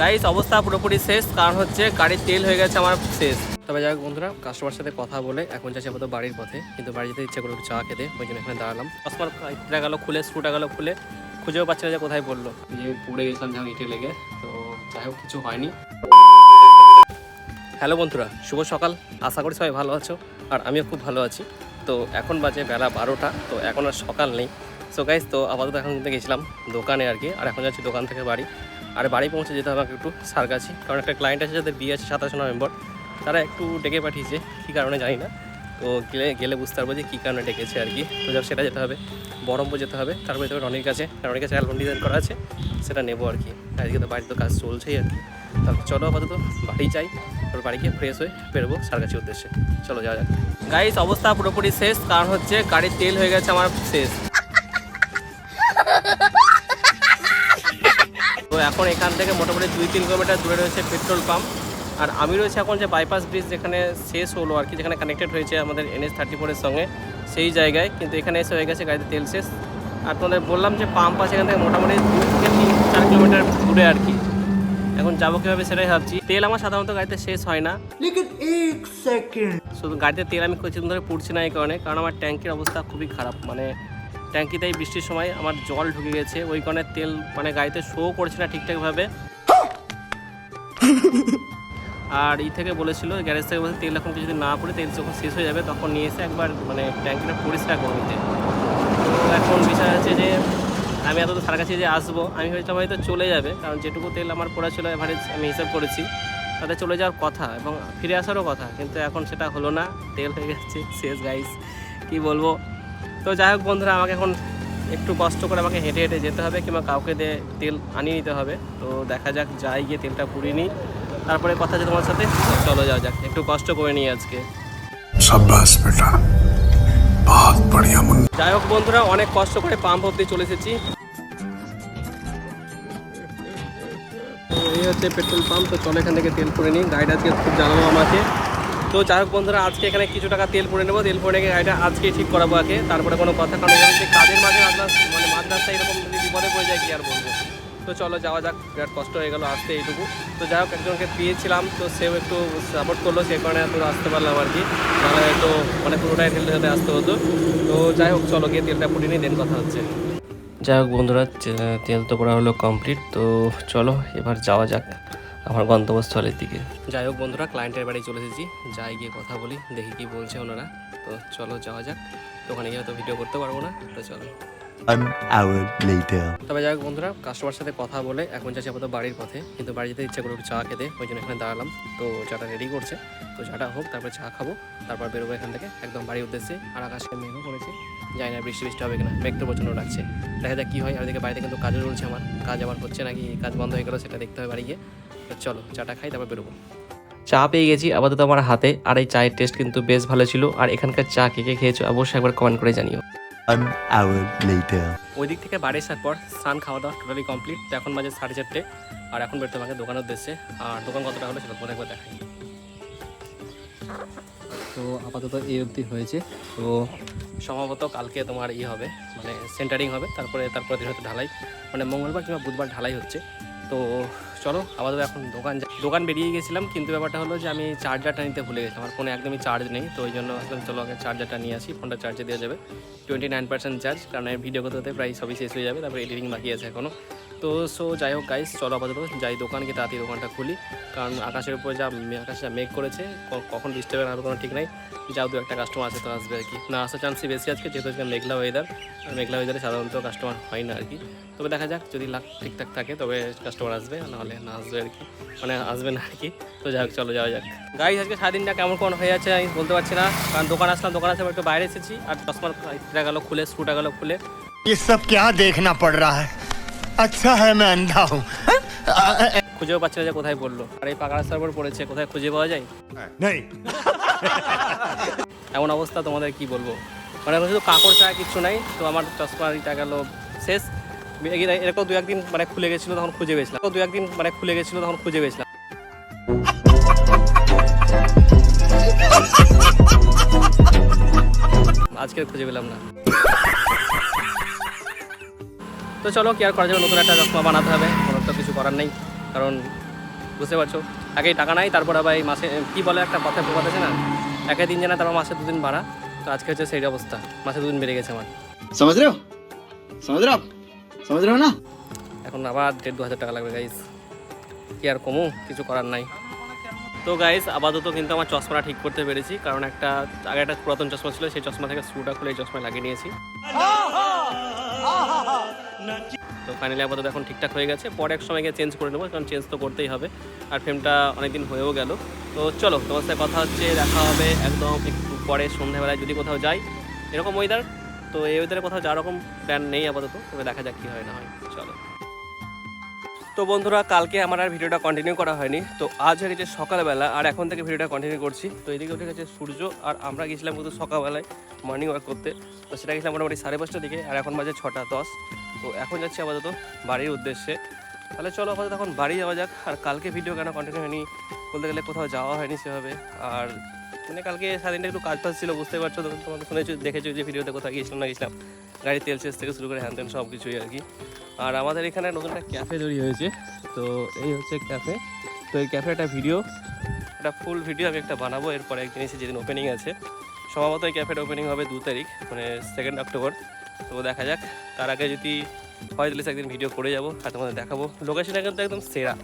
Guys অবস্থা পুরোপুরি শেষ কারণ হচ্ছে গাড়ির তেল হয়ে গেছে আমার শেষ। তবে যাই বন্ধুরা কাস্টমার সাথে কথা বলে এখন যাচ্ছি আপাতত বাড়ির পথে কিন্তু বাড়ি যেতে ইচ্ছা করল চা খেতে ওই জন্য এখানে দাঁড়ালাম। কাস্টমার ইটটা গেলো খুলে স্ক্রুটা গেলো খুলে খুঁজেও পাচ্ছে না যে কোথায় পড়ল। যে পড়ে গেছিলাম যখন ইটে লেগে তো যাই হোক কিছু হয়নি। হ্যালো বন্ধুরা শুভ সকাল আশা করি সবাই ভালো আছো আর আমিও খুব ভালো আছি। তো এখন বাজে বেলা বারোটা তো এখন আর সকাল নেই। সো গাইজ তো আপাতত এখন কিন্তু গেছিলাম দোকানে আর কি আর এখন যাচ্ছি দোকান থেকে বাড়ি। আর বাড়ি পৌঁছে যেতে হবে আমাকে একটু সারগাছি কারণ একটা ক্লায়েন্ট আছে যাদের বিয়ে আছে সাতাশে নভেম্বর, তারা একটু ডেকে পাঠিয়েছে, কী কারণে জানি না। তো গেলে গেলে বুঝতে পারব যে কী কারণে ডেকেছে আর কি। তো যাক, সেটা যেতে হবে। বহরমপুর যেতে হবে, তারপরে যেতে হবে রনির কাছে রনির কাছে অ্যালবাম ডিজাইন করা আছে, সেটা নেব আর কি। আজকে তো বাড়িতে তো কাজ চলছেই আর কি। তারপর চলো আপাতত বাড়ি যাই, তারপর বাড়ি গিয়ে ফ্রেশ হয়ে বেরোবো সারগাছির উদ্দেশ্যে। চলো যাওয়া যাক। গাইস অবস্থা পুরোপুরি শেষ, কারণ হচ্ছে গাড়ির তেল হয়ে গেছে আমার শেষ। এখন এখান থেকে মোটামুটি দুই তিন কিলোমিটার দূরে রয়েছে পেট্রোল পাম্প। আর আমি রয়েছে এখন যে বাইপাস ব্রিজ যেখানে শেষ হলো আর কি যেখানে কানেক্টেড হয়েছে আমাদের এনএস থার্টি ফোরের সঙ্গে সেই জায়গায়। কিন্তু এখানে এসে হয়ে গেছে গাড়িতে তেল শেষ। আর তোমাদের বললাম যে পাম্প আছে এখান থেকে মোটামুটি দুই থেকে তিন চার কিলোমিটার দূরে আর কি। এখন যাব কীভাবে সেটাই ভাবছি। তেল আমার সাধারণত গাড়িতে শেষ হয় না। শুধু গাড়িতে তেল আমি কিছুদিন ধরে পুড়ছি না এই কারণে কারণ আমার ট্যাঙ্কের অবস্থা খুবই খারাপ। মানে ট্যাঙ্কিতে এই বৃষ্টির সময় আমার জল ঢুকে গেছে। ওই কারণে তেল মানে গাড়িতে শো করছে না ঠিকঠাকভাবে। আর ই থেকে বলেছিল গ্যারেজ থেকে বলছে, তেল এখন যদি না করে তেল যখন শেষ হয়ে যাবে, তখন নিয়ে এসে একবার মানে ট্যাঙ্কিটা পরিষ্কার করে নিতে। তো এখন বিষয় আছে যে, আমি এত তার কাছে যে আসব, আমি ভেবেছিলাম হয়তো চলে যাবে, কারণ যেটুকু তেল আমার পড়া ছিল এভারেজ আমি হিসাব করেছি, তাতে চলে যাওয়ার কথা এবং ফিরে আসারও কথা, কিন্তু এখন সেটা হলো না, তেল হয়ে গেছে, শেষ গাইস কি বলব? তো যাই হোক বন্ধুরা আমাকে এখন একটু কষ্ট করে আমাকে হেঁটে হেঁটে যেতে হবে কিংবা কাউকে দিয়ে তেল আনিয়ে নিতে হবে। তো দেখা যাক যাই গিয়ে তেলটা পুড়িয়ে নিই। তারপরে কথা আছে তোমার সাথে। চলো যাওয়া যাক একটু কষ্ট করে নিই আজকে। যাই হোক বন্ধুরা অনেক কষ্ট করে পাম্প অব্দি চলে এসেছি। এই হচ্ছে পেট্রোল পাম্প তো চলো এখান থেকে তেল পুড়ে নিই। গাড়িটা আজকে খুব জানাব আমাকে। তো যাই হোক বন্ধুরা, আজকে এখানে কিছু টাকা তেল পরে নেব। তেল পরে গাড়িটা আজকে ঠিক করাবো আগে, তারপরে কোনো কথা, কারণ এখানে কাজের মাঝে আপনার মানে মাঝ রাস্তায় এরকম বিপদে পড়ে যায়, কি আর বলব? তো চলো যাওয়া যাক, বিরাট কষ্ট হয়ে গেলো আসতে এইটুকু। তো যাই হোক, একজনকে পেয়েছিলাম, তো সেও একটু সাপোর্ট করল, সে কারণে এত আসতে পারলাম আর কি। তাহলে তো মানে পুরোটাই ঠেলতে ঠেলতে আসতে হতো। তো যাই হোক, চলো গিয়ে তেলটা পুড়িয়ে নিই দেন কথা হচ্ছে। যাই হোক বন্ধুরা, তেল তো করা হলো কমপ্লিট তো চলো এবার যাওয়া যাক। আমার গন্তব্যস্থলের দিকে। যাই হোক বন্ধুরা ক্লায়েন্টের বাড়ি চলে এসেছি। যাই গিয়ে কথা বলি, দেখি কি বলছে ওনারা। তো চলো যাওয়া যাক। তো ওখানে গিয়ে তো ভিডিও করতে পারব না, তো চলো। One hour later. তবে যাই হোক বন্ধুরা কাস্টমার সাথে কথা বলে এখন যাচ্ছি আপাতত বাড়ির পথে। কিন্তু বাড়ি যেতে ইচ্ছা করে একটু চা খেতে, ওই জন্য এখানে দাঁড়ালাম। তো চাটা রেডি করছে। তো চাটা হোক, তারপরে চা খাব, তারপর বেরোবো এখান থেকে একদম বাড়ির উদ্দেশ্যে। আর আকাশে মেঘও পড়েছে জানি না বৃষ্টি বৃষ্টি হবে কিনা, মেঘ তো প্রচণ্ড লাগছে দেখা যাক কী হয়, আর এদিকে বাড়িতে কিন্তু কাজও চলছে আমার। কাজ আবার হচ্ছে নাকি, কাজ বন্ধ হয়ে গেলো, সেটা দেখতে হবে বাড়ি গিয়ে। তো চলো, চাটা খাই, তারপর বেরোবো। চা পেয়ে গেছি আপাতত আমার হাতে, আর এই চায়ের টেস্ট কিন্তু বেশ ভালো ছিল। আর এখানকার চা কে কে খেয়েছো, অবশ্যই একবার কমেন্ট করে জানিও। One hour later. ওই দিক থেকে বাড়ি আসার পর স্নান খাওয়া দাওয়া টোটালি কমপ্লিট তো এখন বাজে সাড়ে চারটে। আর এখন বেরোতে আমাকে দোকানের উদ্দেশ্যে। আর দোকান কতটা হলো সেটা তোমাদের একবার দেখাই। তো আপাতত এই অবধি হয়েছে। তো সম্ভবত কালকে তোমার ই হবে মানে সেন্টারিং হবে। তারপরে তারপরে হয়তো ঢালাই। মানে মঙ্গলবার কিংবা বুধবার ঢালাই হচ্ছে। তো চলো, আপাতত এখন দোকান দোকান বেরিয়ে গেছিলাম, কিন্তু ব্যাপারটা হলো যে আমি চার্জারটা নিতে ভুলে গেছি আমার ফোনে একদমই চার্জ নেই, তো ওই জন্য চলো আগে চার্জারটা নিয়ে আসি ফোনটা চার্জে দেওয়া যাবে। টোয়েন্টি নাইন পার্সেন্ট চার্জ কারণ ভিডিও করতে প্রায় সবই শেষ হয়ে যাবে, তারপরে এডিটিং বাকি আছে এখনও তো সো যাই হোক গাইস চলো আপাতত যাই দোকান, গিয়ে তাড়াতাড়ি দোকানটা খুলি। কারণ আকাশের উপরে যা আকাশে যা মেঘ করেছে কখন ডিস্টার্ব হবে না কোনো ঠিক নাই। যাও, দু একটা কাস্টমার আছে তো আসবে আর কি। না, আসার চান্সই বেশি আজকে, যেহেতু আজকে মেঘলা ওয়েদার আর মেঘলা ওয়েদারে সাধারণত কাস্টমার হয় না আর কি। তবে দেখা যাক, যদি লাখ ঠিকঠাক থাকে, তবে কাস্টমার আসবে নাহলে না আসবে আর কি মানে আসবে না আর কি তো যাই হোক চলো যাওয়া যাক গাইজ আজকে সারাদিনটা কেমন কোন হয়ে আছে আমি বলতে পারছি না কারণ দোকান আসলাম দোকান আসলে একটু বাইরে এসেছি আর চশমার ইটা গেলো খুলে স্ক্রুটা গেলো খুলে ये सब क्या देखना पड़ रहा है अच्छा है मैं अंधा हूँ খুঁজেও পাচ্ছি না যে কোথায় পড়লো আর এই পাকা রাস্তার উপর পড়েছে কোথায় খুঁজে পাওয়া যায় नहीं এমন অবস্থা তোমাদের কি বলবো মানে এখন শুধু কাঁকড় ছাড়া কিচ্ছু নাই তো আমার চশমার ইটা গেল শেষ এ- এরকম দু একদিন মানে খুলে গেছিল, তখন খুঁজে পেয়েছিলাম। দু একদিন মানে খুলে গেছিল, তখন খুঁজে পেয়েছিলাম। আজকে খুঁজে পেলাম না। তো চলো, কি আর করা যাবে? নতুন একটা চশমা বানাতে হবে, কোনো তো কিছু করার নেই। কারণ, বুঝতে পারছ, আগেই টাকা নাই, তারপর আবার এই মাসে কী বলে একটা কথা প্রবাদ আছে না? একে দিন জানা, তারপর মাসে দুদিন বাড়া। তো আজকে হচ্ছে সেই অবস্থা, মাসে দুদিন বেড়ে গেছে আমার। সমাজ সমাজ সমঝ রে না? এখন আবার দেড় দু হাজার টাকা লাগবে গাইস কি আর কমো, কিছু করার নাই। তো গাইস আপাতত কিন্তু আমার চশমাটা ঠিক করতে পেরেছি, কারণ একটা, আগে একটা পুরাতন চশমা ছিল, সেই চশমা থেকে স্ক্রুটা খুলে এই চশমায় লাগিয়ে নিয়েছি। তো ফাইনালি আপাতত এখন ঠিকঠাক হয়ে গেছে। পরে এক সময় গিয়ে চেঞ্জ করে নেব, কারণ চেঞ্জ তো করতেই হবে। আর ফ্রেমটা অনেকদিন হয়েও গেল। তো, চলো, তোমার সাথে কথা হচ্ছে, দেখা হবে একদম একটু পরে সন্ধ্যাবেলায়, যদি কোথাও যাই। এরকম ওয়েদার তো এই ওয়েদারে কোথাও যাওয়ার রকম প্ল্যান নেই আপাতত, তবে দেখা যাক কী হয় না হয়, চলো। তো বন্ধুরা, কালকে আমার আর ভিডিওটা কন্টিনিউ করা হয়নি, তো আজ হয়ে গেছে সকালবেলা, আর এখন থেকে ভিডিওটা কন্টিনিউ করছি। তো এদিকে উঠে গেছে সূর্য, আর আমরা গেছিলাম কিন্তু সকালবেলায় মর্নিং ওয়াক করতে। তো সেটা গেছিলাম মোটামুটি সাড়ে পাঁচটার দিকে, আর এখন বাজে ছটা দশ। তো এখন যাচ্ছি আপাতত বাড়ির উদ্দেশ্যে। তাহলে চলো আপাতত এখন বাড়ি যাওয়া যাক, আর কালকে ভিডিও কেন কন্টিনিউ হয়নি, বলতে গেলে কোথাও যাওয়া হয়নি সেভাবে, আর মানে কালকে সারাদিনটা একটু কাজ ফাজ ছিল বুঝতে পারছ তো তোমাদের শুনেছো, দেখেছ যে ভিডিওতে কোথাও গিয়েছিলাম না গেছিলাম গাড়ির তেল শেষ থেকে শুরু করে হ্যান সব কিছুই আর কি। আর আমাদের এখানে নতুন একটা ক্যাফে তৈরি হয়েছে, তো এই হচ্ছে ক্যাফে, তো এই ক্যাফে একটা ভিডিও, একটা ফুল ভিডিও আমি একটা বানাবো, এরপরে একদিন এসে যেদিন ওপেনিং আছে। সম্ভবত এই ক্যাফেটা ওপেনিং হবে দু তারিখ মানে সেকেন্ড অক্টোবর তো দেখা যাক, তার আগে যদি হয় তাহলে একদিন ভিডিও করে যাব আর তোমাদের দেখাবো। লোকেশনটা কিন্তু একদম সেরা।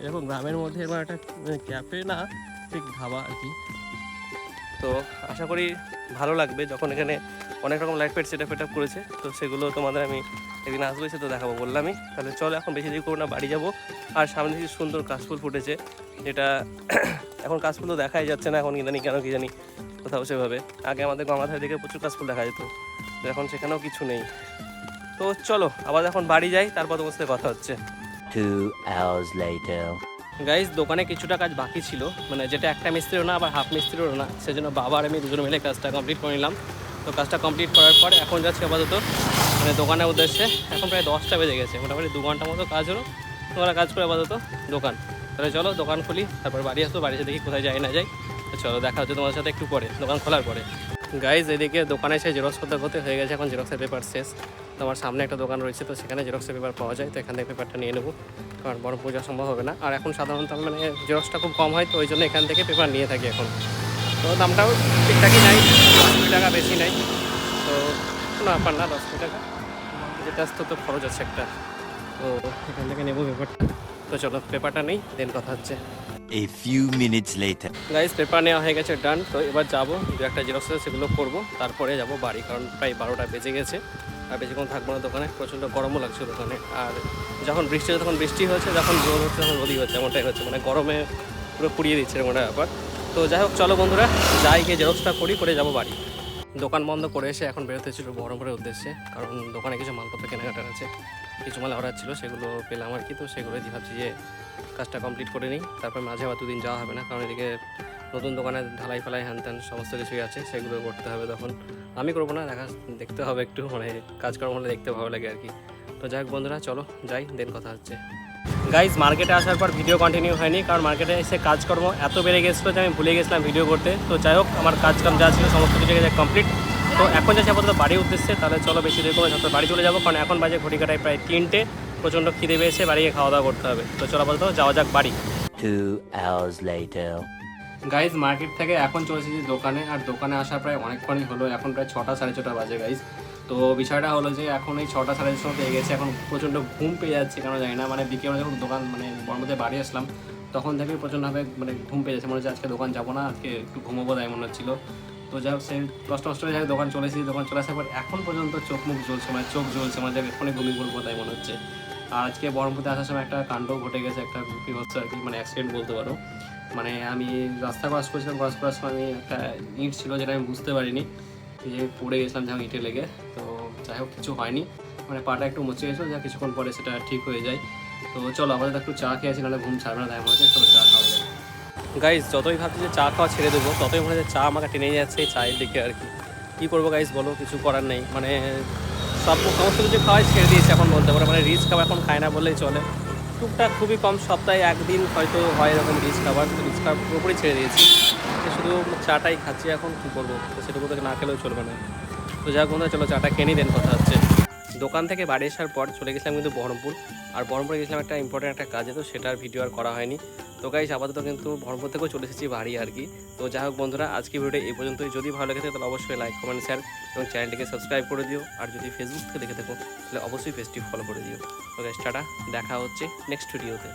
এরকম গ্রামের মধ্যে এবার একটা ক্যাফে না ঠিক ধাবা আর কি। তো আশা করি ভালো লাগবে যখন এখানে অনেক রকম light fight set up up করেছে। তো সেগুলো তোমাদের আমি একদিন আসব এসে তো দেখাবো বললামই। তাহলে চলো এখন বেশি দেরি করব না বাড়ি যাব। আর সামনে থেকে সুন্দর কাশফুল ফুটেছে যেটা এখন কাশফুল তো দেখাই যাচ্ছে না এখন কি জানি কেন কি জানি কোথাও সেভাবে। আগে আমাদের গঙ্গাধার দিকে প্রচুর কাশফুল দেখা যেত তো এখন সেখানেও কিছু নেই। তো চলো আবার এখন বাড়ি যাই তারপর তোমার সাথে কথা হচ্ছে। Two hours later. গাইজ দোকানে কিছুটা কাজ বাকি ছিল। মানে যেটা একটা মিস্ত্রিও না, আবার হাফ মিস্ত্রিও না। সেজন্য বাবা আর আমি দুজন মিলে কাজটা কমপ্লিট করে নিলাম। তো কাজটা কমপ্লিট করার পর এখন যাচ্ছি আপাতত মানে দোকানের উদ্দেশ্যে। এখন প্রায় দশটা বেজে গেছে। মোটামুটি দু ঘণ্টা মতো কাজ হলো। তোমরা কাজ করে আপাতত, দোকান। তাহলে চলো, দোকান খুলি, তারপর বাড়ি আসব বাড়িতে দেখি কোথায় যাই না যাই তো চলো, দেখা হচ্ছে তোমার সাথে একটু পরে, দোকান খোলার পরে। গাইজ এদিকে দোকানে এসে জেরক্স করতে করতে হয়ে গেছে। এখন জেরক্সের পেপার শেষ। তো আমার সামনে একটা দোকান রয়েছে তো সেখানে জেরক্সের পেপার পাওয়া যায় তো এখান থেকে পেপারটা নিয়ে নেব। কারণ বড় পূজা সম্ভব হবে না। আর এখন সাধারণত মানে জেরক্সটা খুব কম হয় তো ওই জন্য এখান থেকে পেপার নিয়ে থাকি এখন। তো দামটাও ঠিকঠাকই নাই দশ কুড়ি টাকা বেশি নাই। তো কোনো ব্যাপার না দশ কুড়ি টাকা। যেটা আসতো তো খরচ আছে একটা। তো এখান থেকে নেব পেপারটা তো চলো পেপারটা নেই দেন কথা হচ্ছে। A few minutes later. Guys paper নেওয়া হয়ে গেছে ডান তো এবার যাব দু একটা জেরক্স আছে সেগুলো করব তারপরে যাব বাড়ি কারণ প্রায় বারোটা বেজে গেছে। আর বেশিক্ষণ থাকব না দোকানে, প্রচণ্ড গরমও লাগছে দোকানে। আর যখন বৃষ্টি হচ্ছে তখন বৃষ্টি হচ্ছে যখন রোদ হচ্ছে তখন রোদি হচ্ছে, এমনটাই হচ্ছে। মানে গরমে পুরো পুড়িয়ে দিচ্ছে এরকম একটা ব্যাপার। তো যাই হোক, চলো বন্ধুরা, যাই গিয়ে জেরক্সটা করি, করে যাব বাড়ি। দোকান বন্ধ করে এসে এখন বেরোতে ছিল বহরমপুরের উদ্দেশ্যে, কারণ দোকানে কিছু মালপত্র কেনাকাটার আছে। কিছু মাল অর্ডার ছিল, সেগুলো পেলাম আর কি। তো সেগুলোই ভাবছি যে কাজটা কমপ্লিট করে নিই। তারপর মাঝে আবার দুদিন যাওয়া হবে না, কারণ এদিকে নতুন দোকানে ঢালাই ফালাই হ্যান ত্যান সমস্ত কিছুই আছে, সেগুলো করতে হবে তখন। আমি করব না, দেখা দেখতে হবে একটু মানে কাজকর্ম হলে দেখতে ভালো লাগে আর কি। তো যাই হোক বন্ধুরা, চলো যাই, দেন কথা হচ্ছে। গাইজ মার্কেটে আসার পর ভিডিও কন্টিনিউ হয়নি, কারণ মার্কেটে এসে কাজকর্ম এত বেড়ে গেছিল যে আমি ভুলে গেছিলাম ভিডিও করতে। তো যাই হোক, আমার কাজকর্ম যা ছিল, সমস্ত কিছু কমপ্লিট তো এখন যাচ্ছি আপাতত বাড়ির উদ্দেশ্যে তাহলে চলো বেশি দেরি করে যত বাড়ি চলে যাব কারণ এখন বাজে ঘড়ি কাটায় প্রায় তিনটে প্রচণ্ড খিদে পেয়েছে বাড়ি গিয়ে খাওয়া দাওয়া করতে হবে। তো চলো আপাতত যাওয়া যাক বাড়ি। Two hours later. Guys market থেকে এখন চলে এসেছি দোকানে আর দোকানে আসা প্রায় অনেকক্ষণই হলো এখন প্রায় ছটা সাড়ে ছটা বাজে গাইজ তো বিষয়টা হলো যে এখন এই ছটা সাড়ে ছটা পেয়ে গেছে এখন প্রচণ্ড ঘুম পেয়ে যাচ্ছে কেন জানি না মানে বিকেলে যখন দোকান মানে বর্মতে বাড়ি আসলাম তখন থেকে প্রচণ্ডভাবে মানে ঘুম পেয়ে যাচ্ছে মনে হচ্ছে আজকে দোকান যাব না আজকে একটু ঘুমোবো তাই মনে হচ্ছিল। তো যাই হোক, সেই কষ্ট কষ্ট যাই দোকান চলে এসেছি, দোকান চলে আসার পর এখন পর্যন্ত চোখ মুখ জ্বলছে মানে চোখ জ্বলছে মানে এক্ষুনি ঘুমিয়ে পড়ব তাই মনে হচ্ছে। আর আজকে বহরমপুরতে আসার সময় একটা কাণ্ড ঘটে গেছে, একটা বিভৎস আর কি মানে অ্যাক্সিডেন্ট বলতে পারো। মানে আমি রাস্তা ক্রস করছিলাম ক্রস করার সময় আমি একটা ইট ছিল যেটা আমি বুঝতে পারিনি যে পড়ে গেছিলাম যখন ইটে লেগে, তো যাই হোক, কিছু হয়নি। মানে পাটা একটু মুচে গেছিল, যা কিছুক্ষণ পরে সেটা ঠিক হয়ে যায়। তো চলো, আপাতত একটু চা খেয়েছি নাহলে ঘুম ছাড়বে না তাই মনে হচ্ছে, চলো চা খাওয়া গাইজ যতই ভাবছি যে চা খাওয়া ছেড়ে দেবো, ততই মনে হচ্ছে চা আমাকে টেনে যাচ্ছে এই চায়ের দিকে আর কি। কী করব গাইজ বলো, কিছু করার নেই। মানে সব সমস্ত কিছু খাওয়াই ছেড়ে দিয়েছি এখন বলতে পারো। মানে রিচ খাওয়া এখন খায় না বললেই চলে। টুকটাক খুবই কম সপ্তাহে একদিন হয়তো হয় এরকম রিচ খাবার। রিচ খাবার পুরোপুরি ছেড়ে দিয়েছি। তো শুধু চাটাই খাচ্ছি এখন, কী করব? তো সেটুকু থেকে না খেলেও চলবে না। তো যাক বন্ধুরা, চলো চাটা খেয়ে দেন কথা হচ্ছে। দোকান থেকে বাড়ি আসার পর চলে গেছিলাম কিন্তু বহরমপুর। আর বহরমপুরে গেছিলাম একটা ইম্পর্টেন্ট একটা কাজে, তো সেটার ভিডিও আর করা হয়নি। তো গাইস আপাতত কিন্তু বহরমপুর থেকেও চলে এসেছি বাড়ি আর কি। তো যাই হোক বন্ধুরা আজকে ভিডিও এই পর্যন্তই। যদি ভালো লেগে থাকে, তাহলে অবশ্যই লাইক কমেন্ট শেয়ার এবং চ্যানেলটিকে সাবস্ক্রাইব করে দিও। আর যদি ফেসবুক থেকে দেখে থাকো, তাহলে অবশ্যই পেজটি ফলো করে দিও। তো গাইস টাটা। দেখা হচ্ছে নেক্সট ভিডিওতে